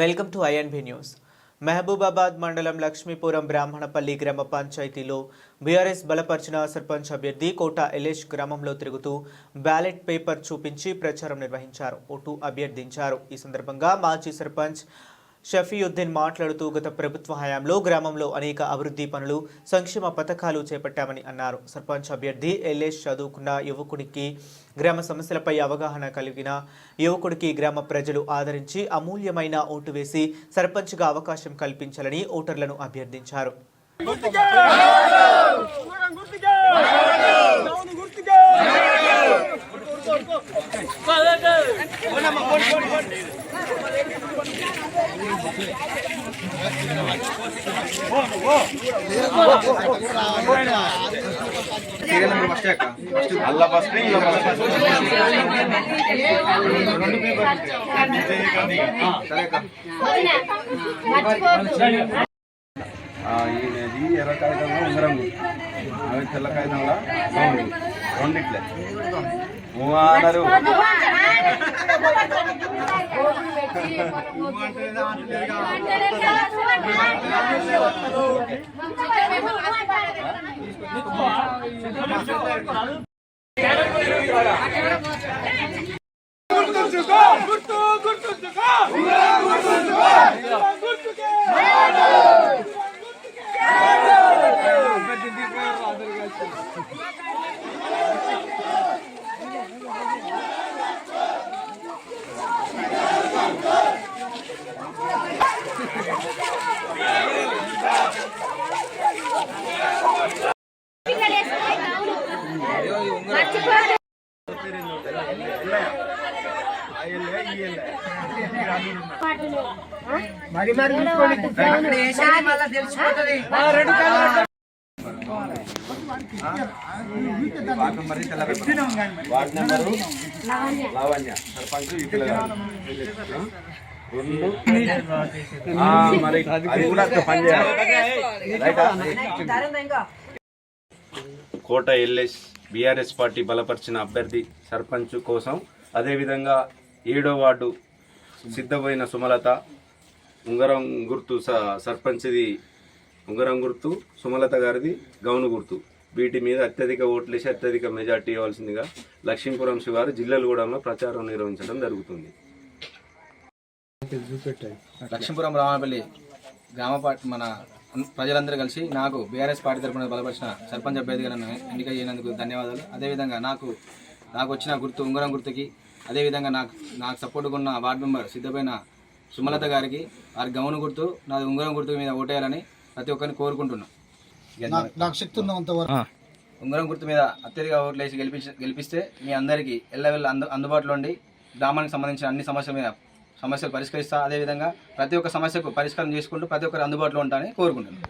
Welcome to INB news. Mahabubabad మండలం లక్ష్మీపురం బ్రాహ్మణపల్లి గ్రామ పంచాయతీలో బీఆర్ఎస్ బలపరిచిన సర్పంచ్ అభ్యర్థి కోట ఎలేష్ గ్రామంలో తిరుగుతూ బ్యాలెట్ పేపర్ చూపించి ప్రచారం నిర్వహించారు. ఓటు అభ్యర్థించారు. ఈ సందర్భంగా మాజీ సర్పంచ్ షఫీయుద్దీన్ మాట్లాడుతూ గత ప్రభుత్వ హయాంలో గ్రామంలో అనేక అభివృద్ధి పనులు సంక్షేమ పథకాలు చేపట్టామని అన్నారు. సర్పంచ్ అభ్యర్థి ఎల్ఎస్ చదువుకున్న యువకుడికి గ్రామ సమస్యలపై అవగాహన కలిగిన యువకుడికి గ్రామ ప్రజలు ఆదరించి అమూల్యమైన ఓటు వేసి సర్పంచ్గా అవకాశం కల్పించాలని ఓటర్లను అభ్యర్థించారు. గుర్తుకే గుర్తుకే ఈయనది ఎర్ర కాగితంలో ఉంగరం అవి తెల్ల కాగితంలో రౌండ్ రెండిట్లే గుర్తు గుర్తు గుర్తు గుర్తు మరి నెంబర్ నెంబరు లావణ్య సర్పంచ్ ఈ పిల్లగాడు. రెండు మరి అది కూడా పని చేయాలి కోట ఎల్ఎస్ బీఆర్ఎస్ పార్టీ బలపరిచిన అభ్యర్థి సర్పంచ్ కోసం అదేవిధంగా ఏడో వార్డు సిద్ధమైన సుమలత ఉంగరం గుర్తు స- సర్పంచ్ది ఉంగరం గుర్తు సుమలత గారిది గౌను గుర్తు. వీటి మీద అత్యధిక ఓట్లేసి అత్యధిక మెజార్టీ ఇవ్వాల్సిందిగా లక్ష్మీపురం శివారు జిల్లెలగూడెంలో ప్రచారం నిర్వహించడం జరుగుతుంది. లక్ష్మీపురం రామపల్లి గ్రామ మన ప్రజలందరూ కలిసి నాకు బీఆర్ఎస్ పార్టీ తరఫున బలపరిచిన సర్పంచ్ అభ్యర్థిగా నన్ను ఎన్నిక చేయనందుకు ధన్యవాదాలు. అదేవిధంగా నాకు నాకు వచ్చిన గుర్తు ఉంగరం గుర్తుకి అదేవిధంగా నాకు నాకు సపోర్ట్గా ఉన్న వార్డు మెంబర్ సిద్ధమైన సుమలత గారికి వారి గౌను గుర్తు నాది ఉంగరం గుర్తు మీద ఓటేయాలని ప్రతి ఒక్కరిని కోరుకుంటున్నాను నాకు శక్తి ఉన్నంత వరకు. ఉంగరం గుర్తు మీద అత్యధిక ఓట్లు వేసి గెలిపించి గెలిపిస్తే మీ అందరికీ ఎల్లవెల్ల అందు అందుబాటులో ఉండి గ్రామానికి సంబంధించిన అన్ని సమస్యల మీద సమస్యలు పరిష్కరిస్తా అదేవిధంగా ప్రతి ఒక్క సమస్యకు పరిష్కారం చేసుకుంటూ ప్రతి ఒక్కరు అందుబాటులో ఉంటానని కోరుకుంటున్నాను.